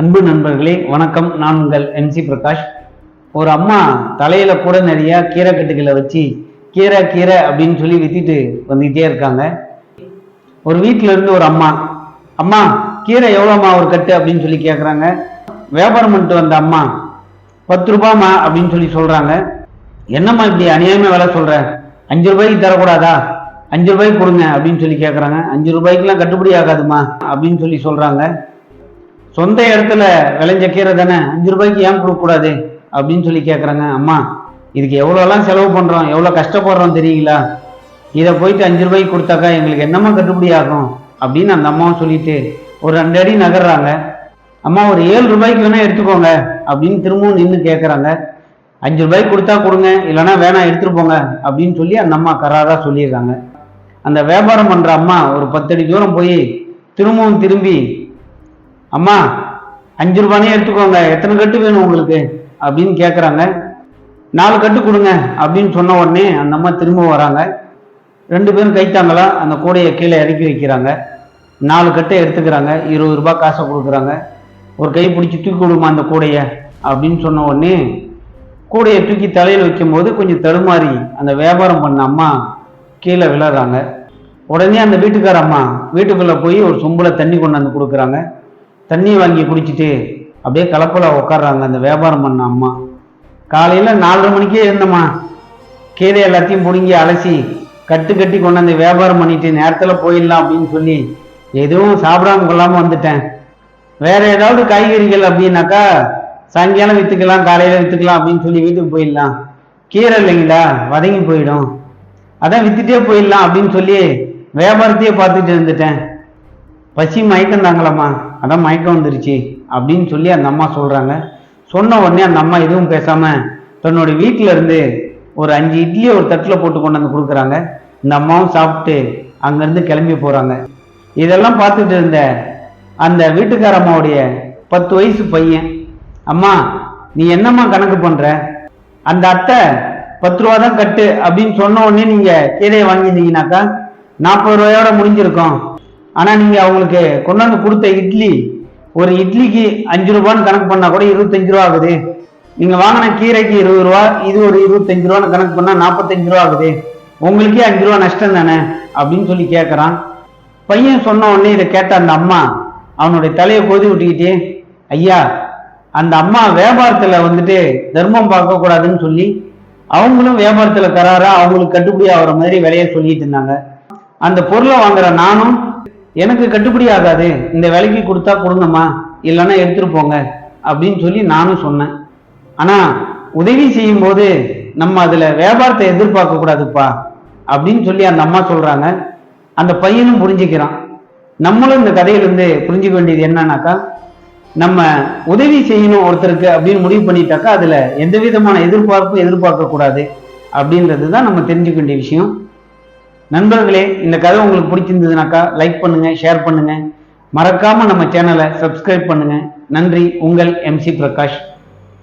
அன்பு நண்பர்களே வணக்கம். நான் உங்கள் எம்சி பிரகாஷ். ஒரு அம்மா தலையில கூட நிறைய கீரை கட்டுகளை வச்சு கீரை கீரை அப்படின்னு சொல்லி வித்திட்டு வந்துகிட்டே இருக்காங்க. ஒரு வீட்டில இருந்து ஒரு அம்மா அம்மா கீரை எவ்வளோம்மா ஒரு கட்டு? அப்படின்னு சொல்லி கேட்குறாங்க வியாபாரம் பண்ணிட்டு வந்த அம்மா பத்து ரூபாமா அப்படின்னு சொல்லி சொல்றாங்க. என்னம்மா இப்படி அநியாயமா வேலை சொல்ற? அஞ்சு ரூபாய்க்கு தரக்கூடாதா? அஞ்சு ரூபாய்க்கு கொடுங்க அப்படின்னு சொல்லி கேட்குறாங்க அஞ்சு ரூபாய்க்குலாம் கட்டுப்படி ஆகாதுமா அப்படின்னு சொல்லி சொல்றாங்க. சொந்த இடத்துல விளைஞ்ச கீரை தானே? அஞ்சு ரூபாய்க்கு ஏன் கொடுக்கக்கூடாது? அப்படின்னு சொல்லி கேட்குறாங்க அம்மா இதுக்கு எவ்வளோலாம் செலவு பண்ணுறோம் எவ்வளோ கஷ்டப்படுறோம் தெரியுங்களா? இதை போயிட்டு அஞ்சு ரூபாய்க்கு கொடுத்தாக்கா எங்களுக்கு என்னம்மா கட்டுப்படி ஆகும்? அப்படின்னு அந்த அம்மாவும் சொல்லிட்டு ஒரு ரெண்டு அடி நகர்றாங்க. அம்மா ஒரு ஏழு ரூபாய்க்கு வேணால் எடுத்துக்கோங்க அப்படின்னு திரும்பவும் நின்று கேட்குறாங்க அஞ்சு ரூபாய்க்கு கொடுத்தா கொடுங்க இல்லைன்னா வேணாம் எடுத்துகிட்டு போங்க அப்படின்னு சொல்லி அந்த அம்மா கராராக சொல்லிடுறாங்க. அந்த வியாபாரம் பண்ணுற அம்மா ஒரு பத்தடி தூரம் போய் திரும்பவும் திரும்பி அம்மா அஞ்சு ரூபானே எடுத்துக்கோங்க. எத்தனை கட்டு வேணும் உங்களுக்கு? அப்படின்னு கேட்குறாங்க நாலு கட்டு கொடுங்க அப்படின்னு சொன்ன உடனே அந்த அம்மா திரும்ப வராங்க. ரெண்டு பேரும் கைத்தாங்களா அந்த கூடையை கீழே இறக்கி வைக்கிறாங்க. நாலு கட்டை எடுத்துக்கிறாங்க இருபது ரூபாய் காசை கொடுக்குறாங்க. ஒரு கை பிடிச்சி தூக்கி கொடுமா அந்த கூடையை? அப்படின்னு சொன்ன உடனே கூடையை தூக்கி தலையில் வைக்கும்போது கொஞ்சம் தடுமாறி அந்த வியாபாரம் பண்ண அம்மா கீழே விழுறாங்க. உடனே அந்த வீட்டுக்கார அம்மா வீட்டுக்குள்ளே போய் ஒரு சொம்பில் தண்ணி கொண்டாந்து கொடுக்குறாங்க. தண்ணி வாங்கி குடிச்சிட்டு அப்படியே கலப்பில் உட்கார்றாங்க அந்த வியாபாரம் பண்ண அம்மா. காலையில் நாலரை மணிக்கே இருந்தம்மா கீரை எல்லாத்தையும் பிடுங்கி அலசி கட்டு கட்டி கொண்டாந்து வியாபாரம் பண்ணிட்டு நேரத்தில் போயிடலாம் அப்படின்னு சொல்லி எதுவும் சாப்பிடாம கொள்ளாமல் வந்துட்டேன். வேற ஏதாவது காய்கறிகள் அப்படின்னாக்கா சாயங்காலம் விற்றுக்கலாம் காலையில் விற்றுக்கலாம் அப்படின்னு சொல்லி வீட்டுக்கு போயிடலாம். கீரை இல்லைங்களா வதங்கி போயிடும். அதான் வித்துட்டே போயிடலாம் அப்படின்னு சொல்லி வியாபாரத்தையே பார்த்துட்டு இருந்துட்டேன். பசி மயக்கம் தாங்களாம்மா அதான் மயக்கம் வந்துருச்சு அப்படின்னு சொல்லி அந்த அம்மா சொல்றாங்க. சொன்ன உடனே அந்த அம்மா எதுவும் பேசாம தன்னோட வீட்டில இருந்து ஒரு அஞ்சு இட்லியை ஒரு தட்டில் போட்டு கொண்டு வந்து கொடுக்குறாங்க. இந்த அம்மாவும் சாப்பிட்டு அங்கேருந்து கிளம்பி போகிறாங்க இதெல்லாம் பார்த்துட்டு இருந்த அந்த வீட்டுக்கார அம்மாவுடைய பத்து வயசு பையன் அம்மா நீ என்னம்மா கணக்கு பண்ணுற அந்த அத்தை பத்து ரூபா தான் கட்டு அப்படின்னு சொன்ன உடனே நீங்கள் கீரையை வாங்கியிருந்தீங்கனாக்கா நாற்பது ரூபாயோட முடிஞ்சிருக்கும். ஆனால் நீங்கள் அவங்களுக்கு கொண்டாந்து கொடுத்த இட்லி ஒரு இட்லிக்கு அஞ்சு ரூபான்னு கணக்கு பண்ணால் கூட இருபத்தஞ்சு ரூபா ஆகுது. நீங்கள் வாங்கின கீரைக்கு இருபது ரூபா இது ஒரு இருபத்தஞ்சு ரூபான்னு கணக்கு பண்ணால் நாற்பத்தஞ்சு ரூபா ஆகுது. உங்களுக்கே அஞ்சு ரூபா நஷ்டம் தானே? அப்படின்னு சொல்லி கேட்குறான் பையன் சொன்ன உடனே இதை கேட்ட அந்த அம்மா அவனுடைய தலையை கொதி விட்டுக்கிட்டே ஐயா அந்த அம்மா வியாபாரத்தில் வந்துட்டு தர்மம் பார்க்கக்கூடாதுன்னு சொல்லி அவங்களும் வியாபாரத்தில் கராரா அவங்களுக்கு கட்டுப்படி ஆகிற மாதிரி விலையை சொல்லிட்டு இருந்தாங்க. அந்த பொருளை வாங்குற நானும் எனக்கு கட்டுப்படி ஆகாது. இந்த வேலைக்கு கொடுத்தா கொடுங்கம்மா. இல்லைன்னா எடுத்துட்டு போங்க. அப்படின்னு சொல்லி நானும் சொன்னேன். ஆனா உதவி செய்யும் போது நம்ம அதுல வியாபாரத்தை எதிர்பார்க்க கூடாதுப்பா. அப்படின்னு சொல்லி அந்த அம்மா சொல்றாங்க. அந்த பையனும் புரிஞ்சுக்கிறான். நம்மளும் இந்த கதையிலிருந்து புரிஞ்சுக்க வேண்டியது என்னன்னாக்கா நம்ம உதவி செய்யணும் ஒருத்தருக்கு அப்படின்னு முடிவு பண்ணிட்டாக்கா அதுல எந்த விதமான எதிர்பார்ப்பும் எதிர்பார்க்க கூடாது அப்படின்றது தான் நம்ம தெரிஞ்சுக்க வேண்டிய விஷயம். நண்பர்களே இந்த கதை உங்களுக்கு பிடிச்சிருந்ததுனாக்கா லைக் பண்ணுங்க ஷேர் பண்ணுங்க. மறக்காம நம்ம சேனலை சப்ஸ்கிரைப் பண்ணுங்க. நன்றி உங்கள் எம்சி பிரகாஷ்.